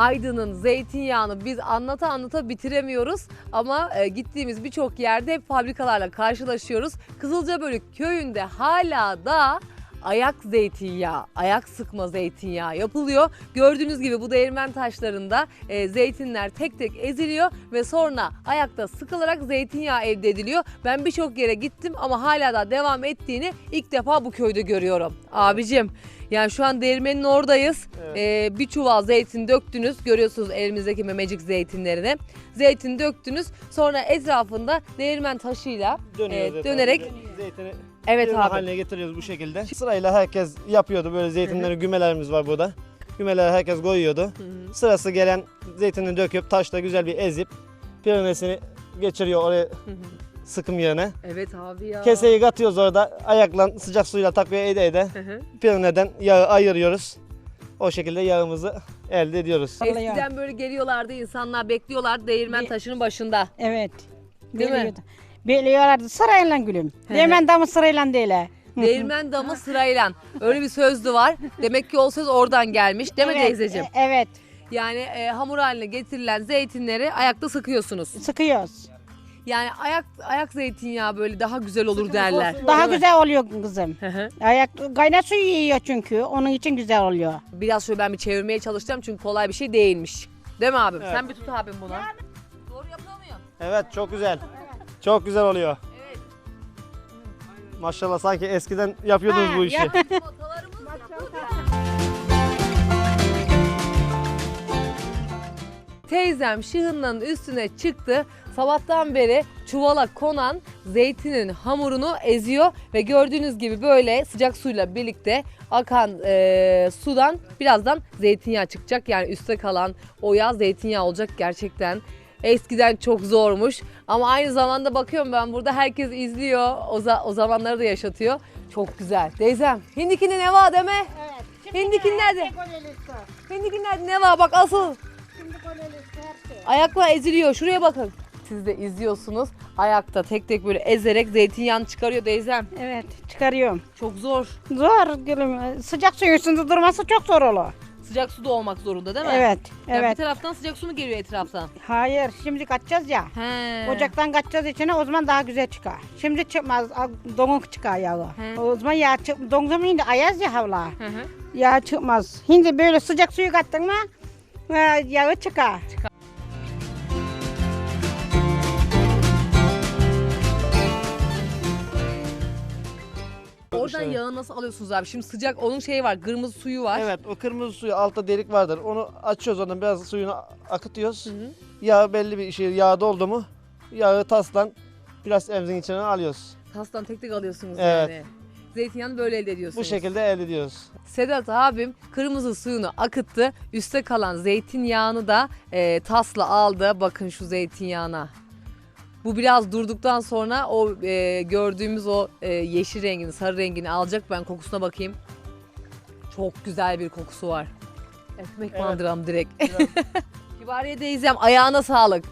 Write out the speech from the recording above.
Aydın'ın zeytinyağını biz anlata anlata bitiremiyoruz ama e, gittiğimiz birçok yerde hep fabrikalarla karşılaşıyoruz. Kızılcabölük köyünde hala da ayak zeytinyağı, ayak sıkma zeytinyağı yapılıyor. Gördüğünüz gibi bu değirmen taşlarında e, zeytinler tek tek eziliyor ve sonra ayakta sıkılarak zeytinyağı elde ediliyor. Ben birçok yere gittim ama hala da devam ettiğini ilk defa bu köyde görüyorum. Abicim yani şu an değirmenin oradayız. Evet. Ee, bir çuval zeytin döktünüz. Görüyorsunuz elimizdeki memecik zeytinlerini. Zeytin döktünüz. Sonra etrafında değirmen taşıyla Dönüyoruz e, dönerek Zeytini evet evet, abi. haline getiriyoruz bu şekilde. Sırayla herkes yapıyordu böyle zeytinleri gümelerimiz var burada. Gümeleri herkes koyuyordu. Sırası gelen zeytini döküp taşla güzel bir ezip pirinesini geçiriyor oraya. Sıkım yerine. Evet abi ya. Keseyi katıyoruz orada ayakla sıcak suyla takviye ede ede Hı hı. pirineden yağı ayırıyoruz. O şekilde yağımızı elde ediyoruz. Eskiden böyle geliyorlardı insanlar bekliyorlardı değirmen Bir- taşının başında. Evet. Değil mi? Biliyordu. Biliyorlardı sırayla gülüm. Hı hı. Hemen damı sırayla değil. he. Değirmen damı sırayla. Öyle bir sözdü var. Demek ki o söz oradan gelmiş. Değil mi Evet, teyzeciğim? e- Evet. Yani e, hamur haline getirilen zeytinleri ayakta sıkıyorsunuz. Sıkıyoruz. Yani ayak ayak zeytinyağı böyle daha güzel olur derler. Daha güzel oluyor kızım. Hı hı. Ayak kaynar suyu yiyor çünkü. Onun için güzel oluyor. Biraz şöyle ben bir çevirmeye çalışacağım çünkü kolay bir şey değilmiş. Değil mi abim? Evet. Sen bir tut abim bunu. Doğru yapıyor muyum? Evet çok güzel. Çok güzel oluyor. Evet. Maşallah sanki eskiden yapıyordunuz Ha, bu işi. yap- Teyzem şıhınların üstüne çıktı. Sabahtan beri çuvala konan zeytinin hamurunu eziyor ve gördüğünüz gibi böyle sıcak suyla birlikte akan e, sudan birazdan zeytinyağı çıkacak. Yani üstte kalan o yağ zeytinyağı olacak gerçekten. Eskiden çok zormuş ama aynı zamanda bakıyorum ben burada herkes izliyor. O, za- o zamanları da yaşatıyor. Çok güzel. Teyzem hindikinde ne var deme? Evet. Hindikin nerede? Hindikin nerede ne var bak asıl. Ayakla eziliyor. Şuraya bakın. Siz de izliyorsunuz. Ayakta tek tek böyle ezerek zeytinyağını çıkarıyor teyzem. Evet çıkarıyorum. Çok zor. Zor gülüm. Sıcak suyun üstünde durması çok zor olur. Sıcak su da olmak zorunda değil mi? Evet. Ya bir Evet. taraftan sıcak su mu geliyor etraftan? Hayır şimdi kaçacağız ya. He. Ocaktan kaçacağız içine o zaman daha güzel çıkar. Şimdi çıkmaz. Donuk çıkar yağı. He. O zaman yağ çık. Donuk zaman şimdi ayaz ya havla. Hı hı. Yağ çıkmaz. Şimdi böyle sıcak suyu kattın mı e, yağı çıkar. Oradan yağı nasıl alıyorsunuz abi? Şimdi sıcak onun şeyi var. Kırmızı suyu var. Evet o kırmızı suyu altta delik vardır. Onu açıyoruz ondan biraz suyunu akıtıyoruz. Hı hı. Yağ belli bir şey yağ doldu mu yağı taslan biraz emzin içine alıyoruz. Tastan tek tek alıyorsunuz Evet. yani. Zeytinyağını böyle elde ediyorsunuz. Bu şekilde elde ediyoruz. Sedat abim kırmızı suyunu akıttı. Üste kalan zeytinyağını da e, tasla aldı. Bakın şu zeytinyağına. Bu biraz durduktan sonra o e, gördüğümüz o e, yeşil rengini, sarı rengini alacak. Ben kokusuna bakayım. Çok güzel bir kokusu var. Ekmek Evet. mandıram direkt. Kibariye teyzem ayağına sağlık.